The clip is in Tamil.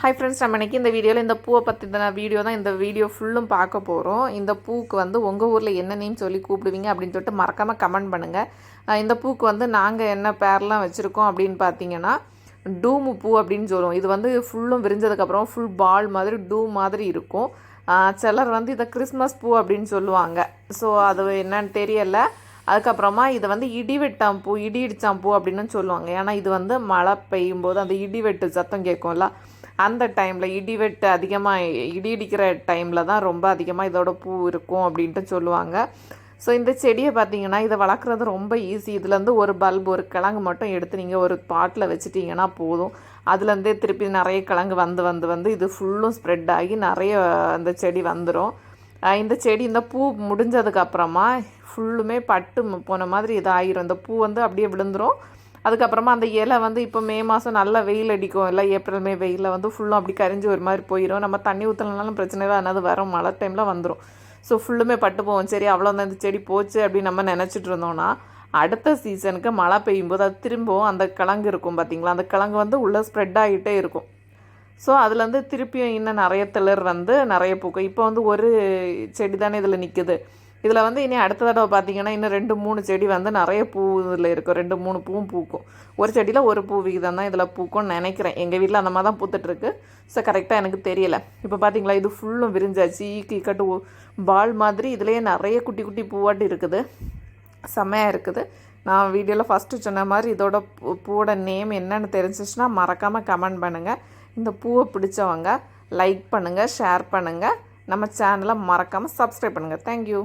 ஹாய் ஃப்ரெண்ட்ஸ் நம்ம இன்றைக்கி இந்த வீடியோவில் இந்த பூவை பற்றின வீடியோ தான் இந்த வீடியோ ஃபுல்லும் பார்க்க போகிறோம் இந்த பூவுக்கு வந்து உங்கள் ஊரில் என்ன நேம் சொல்லி கூப்பிடுவீங்க அப்படின்னு சொல்லிட்டு மறக்காமல் கமெண்ட் பண்ணுங்கள் இந்த பூக்கு வந்து நாங்கள் என்ன பேர்லாம் வச்சுருக்கோம் அப்படின்னு பார்த்தீங்கன்னா டூமு பூ அப்படின்னு சொல்லுவோம். இது வந்து ஃபுல்லும் விரிஞ்சதுக்கப்புறம் ஃபுல் பால் மாதிரி டூ மாதிரி இருக்கும். சிலர் வந்து இதை கிறிஸ்மஸ் பூ அப்படின்னு சொல்லுவாங்க. ஸோ அது என்னன்னு தெரியலை. அதுக்கப்புறமா இதை வந்து இடி வெட்டாம் பூ இடி இடிச்சாம் பூ அப்படின்னு சொல்லுவாங்க. ஏன்னா இது வந்து மழை பெய்யும் போது அந்த இடி வெட்டு சத்தம் கேட்கும்ல. அந்த டைமில் இடி வெட்டு அதிகமாக இடி இடிக்கிற டைமில் தான் ரொம்ப அதிகமாக இதோட பூ இருக்கும் அப்படின்ட்டு சொல்லுவாங்க. ஸோ இந்த செடியை பார்த்தீங்கன்னா இதை வளர்க்குறது ரொம்ப ஈஸி இதுலேருந்து ஒரு பல்ப் ஒரு கிழங்கு மட்டும் எடுத்து நீங்கள் ஒரு பாட்டில் வச்சுட்டிங்கன்னா போதும். அதுலேருந்தே திருப்பி நிறைய கிழங்கு வந்து வந்து வந்து இது ஃபுல்லும் ஸ்ப்ரெட் ஆகி நிறைய அந்த செடி வந்துடும் இந்த செடி இந்த பூ முடிஞ்சதுக்கு அப்புறமா ஃபுல்லுமே பட்டு போன மாதிரி இதாகிரும் இந்த பூ வந்து அப்படியே விழுந்துரும். அதுக்கப்புறமா அந்த இலை வந்து இப்போ மே மாதம் நல்லா வெயில் அடிக்கும். இல்லை ஏப்ரல் மே வெயிலில் வந்து ஃபுல்லும் அப்படி கரிஞ்சு ஒரு மாதிரி போயிடும் நம்ம தண்ணி ஊற்றலனாலும் பிரச்சனை இல்லை. ஆனால் அது வரும் மழை டைமில் வந்துடும் ஸோ ஃபுல்லுமே பட்டு போவோம் சரி அவ்வளோதான் இந்த செடி போச்சு அப்படின்னு நம்ம நினச்சிட்டு இருந்தோம்னா அடுத்த சீசனுக்கு மழை பெய்யும்போது அது திரும்பவும் அந்த கிழங்கு இருக்கும் பார்த்தீங்களா அந்த கிழங்கு வந்து உள்ளே ஸ்ப்ரெட் ஆகிட்டே இருக்கும். ஸோ அதுலேருந்து திருப்பியும் இன்னும் நிறைய திளர் வந்து நிறைய பூக்கும். இப்போ வந்து ஒரு செடி தானே இதில் நிற்குது இதில் வந்து இனி அடுத்த தடவை பார்த்தீங்கன்னா இன்னும் ரெண்டு மூணு செடி வந்து நிறைய பூ இதில் இருக்கும் ரெண்டு மூணு பூவும் பூக்கும். ஒரு செடியில் ஒரு பூ விகிதம் தான் இதில் பூக்கும்னு நினைக்கிறேன். எங்கள் வீட்டில் அந்த மாதிரி தான் பூத்துட்ருக்கு ஸோ கரெக்டாக எனக்கு தெரியலை. இப்போ பார்த்தீங்களா இது ஃபுல்லும் விரிஞ்சாச்சு. ஈக்கு கட்டு பால் மாதிரி இதுலேயே நிறைய குட்டி குட்டி பூவாட்டு இருக்குது. செம்மையாக இருக்குது. நான் வீடியோவில் ஃபஸ்ட்டு சொன்ன மாதிரி இதோட பூ- பூவோட நேம் என்னென்னு தெரிஞ்சிச்சுன்னா மறக்காமல் கமெண்ட் பண்ணுங்கள் இந்த பூவை பிடிச்சவங்க லைக் பண்ணுங்கள் ஷேர் பண்ணுங்கள் நம்ம சேனலை மறக்காமல் சப்ஸ்கிரைப் பண்ணுங்கள் தேங்க்யூ